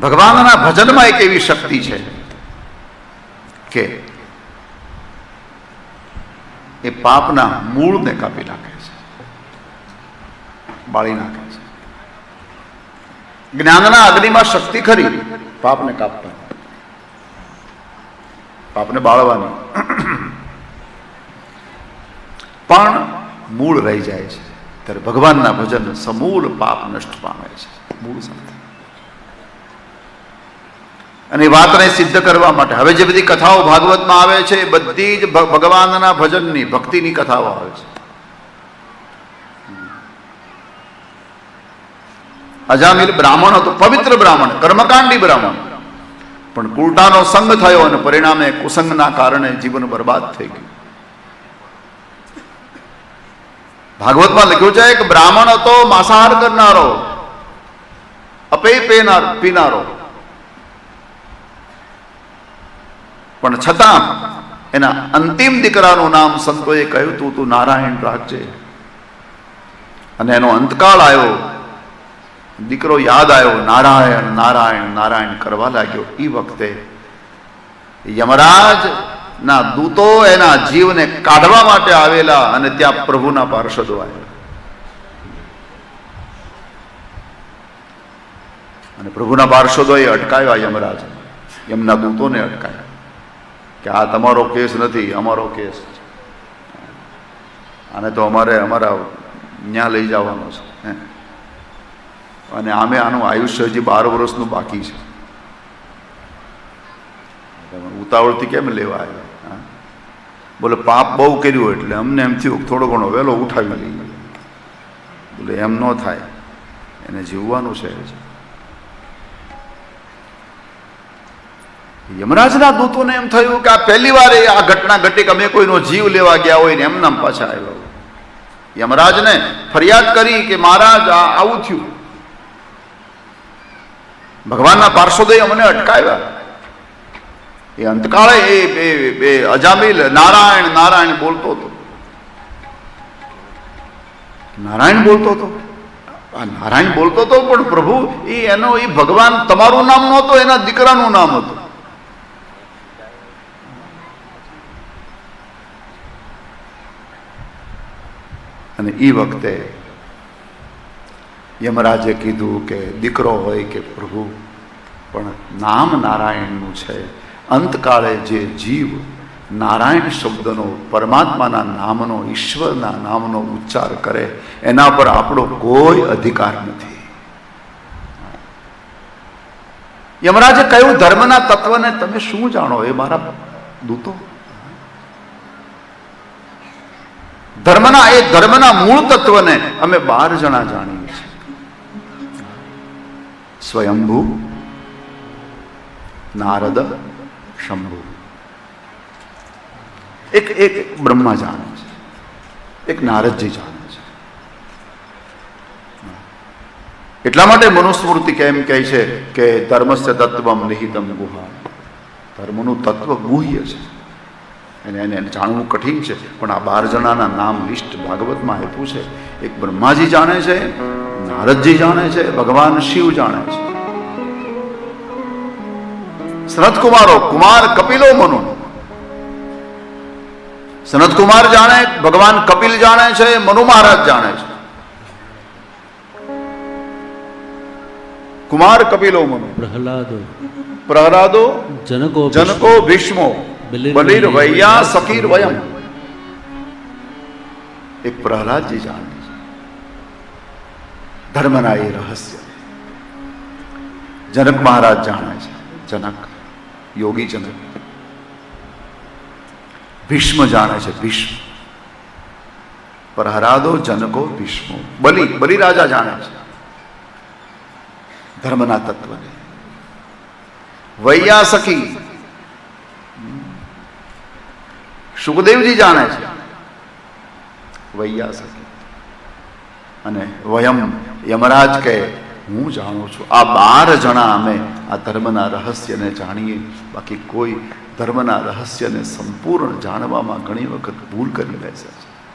ભગવાનના ભજનમાં એક એવી શક્તિ છે કે એ પાપના મૂળને કાપી નાખે છે, બાળી નાખે છે. જ્ઞાનના અગ્નિમાં શક્તિ ખરી, પાપને કાપતા પાપને બાળવાની. પણ મૂળ રહી જાય છે, ત્યારે ભગવાનના ભજન સમૂળ પાપ નષ્ટ પામે છે, મૂળ સાથે. અને વાતને સિદ્ધ કરવા માટે. હવે જે બધી કથાઓ ભાગવતમાં આવે છે બધી જ ભગવાનના ભજનની, ભક્તિની કથાઓ આવે છે. અજામિલ બ્રાહ્મણ હતો, પવિત્ર બ્રાહ્મણ, કર્મકાંડી બ્રાહ્મણ. પણ કુલટાનો સંગ થયો અને પરિણામે કુસંગના કારણે જીવન બરબાદ થઈ ગયું. ભાગવતમાં લખ્યું છે કે બ્રાહ્મણ હતો, માંસાહાર કરનારો, અપેય પીનાર પીનારો પણ છતાં એના અંતિમ દીકરાનું નામ સંતોએ કહ્યું, તું તું નારાયણ રાખજે અને એનો અંતકાળ આવ્યો. દીકરો યાદ આવ્યો, નારાયણ નારાયણ નારાયણ કરવા લાગ્યો. એ વખતે યમરાજ ના દૂતો એના જીવને કાઢવા માટે આવેલા અને ત્યાં પ્રભુના પાર્ષદો આવ્યા. અને પ્રભુના પાર્ષદોએ અટકાવ્યા યમરાજ યમના દૂતોને અટકાવ્યા. કે આ તમારો કેસ નથી, અમારો કેસ છે. આને તો અમારે અમારા ન્યા લઈ જવાનો છે. અને આમે આનું આયુષ્ય હજી બાર વર્ષનું બાકી છે. ઉતાવળથી કેમ લેવા આવ્યા? બોલે, પાપ બહુ કર્યું એટલે અમને એમ થયું, થોડો ઘણો વહેલો ઉઠાવી લઈએ. બોલે, એમ ન થાય. એને જીવવાનું છે. યમરાજના દૂતોને એમ થયું કે આ પહેલી વાર આ ઘટના ઘટી કે અમે કોઈનો જીવ લેવા ગયા હોય ને એમનામ પાછા આવ્યો. યમરાજને ફરિયાદ કરી કે મહારાજ આવું થયું. ભગવાનના પાર્ષદોએ અમને અટકાવ્યા. એ અંતકાળે એ એ- એ અજામિલ નારાયણ નારાયણ બોલતો હતો. નારાયણ બોલતો હતો? આ નારાયણ બોલતો હતો પણ પ્રભુ, એ એનો, એ ભગવાન તમારું નામ નહોતો, એના દીકરાનું નામ હતું. અને એ વખતે યમરાજે કીધું કે દીકરો હોય કે પ્રભુ, પણ નામ નારાયણનું છે. અંતકાળે જે જીવ નારાયણ શબ્દનો, પરમાત્માના નામનો, ઈશ્વરના નામનો ઉચ્ચાર કરે, એના પર આપણો કોઈ અધિકાર નથી. યમરાજે કહ્યું, ધર્મના તત્વને તમે શું જાણો? એ મારા દૂતો ધર્મના એ ધર્મના મૂળ તત્વને અમે બાર જણા જાણીએ છીએ. સ્વયંભૂ, નારદ, શંભુ. એક એક બ્રહ્મા જાણે છે. એક નારદજી જાણે છે. એટલા માટે મનુસ્મૃતિ કેમ કહે છે કે ધર્મસ્ય તત્વમ નિહિતમ ગુહા ધર્મનું તત્વ ગુહ્ય છે. અને એને જાણવું કઠિન છે. પણ આ બાર જણાના નામ લિસ્ટ ભાગવતમાં આપ્યું છે. એક બ્રહ્માજી જાણે છે નારદજી જાણે છે ભગવાન શિવ જાણે છે. સનત કુમારો કુમાર કપિલો મનુ. સનત કુમાર જાણે ભગવાન કપિલ જાણે છે મનુ મહારાજ જાણે છે. કુમાર કપિલો મનુ. પ્રહલાદો. પ્રહલાદો જનકો જનકો ભીષ્મો. બલિર વૈયા સકીર વયમ એ પ્રહલાદજી જાણે છે ધર્મના એ રહસ્ય જનક મહારાજ જાણે છે જનક યોગી જનક ભીષ્મ જાણે છે ભીષ્મ પ્રહલાદો જનકો ભીષ્મો બલિ બલિ રાજા જાણે છે ધર્મના તત્વને વૈયા સુખદેવજી જાણે છે. વૈયા સખી. અને વયમ યમરાજ કહે, હું જાણું છું, આ બાર જણા અમે આ ધર્મના રહસ્યને જાણીએ. બાકી કોઈ ધર્મના રહસ્યને સંપૂર્ણ જાણવામાં ઘણી વખત ભૂલ કરી બેસે છે.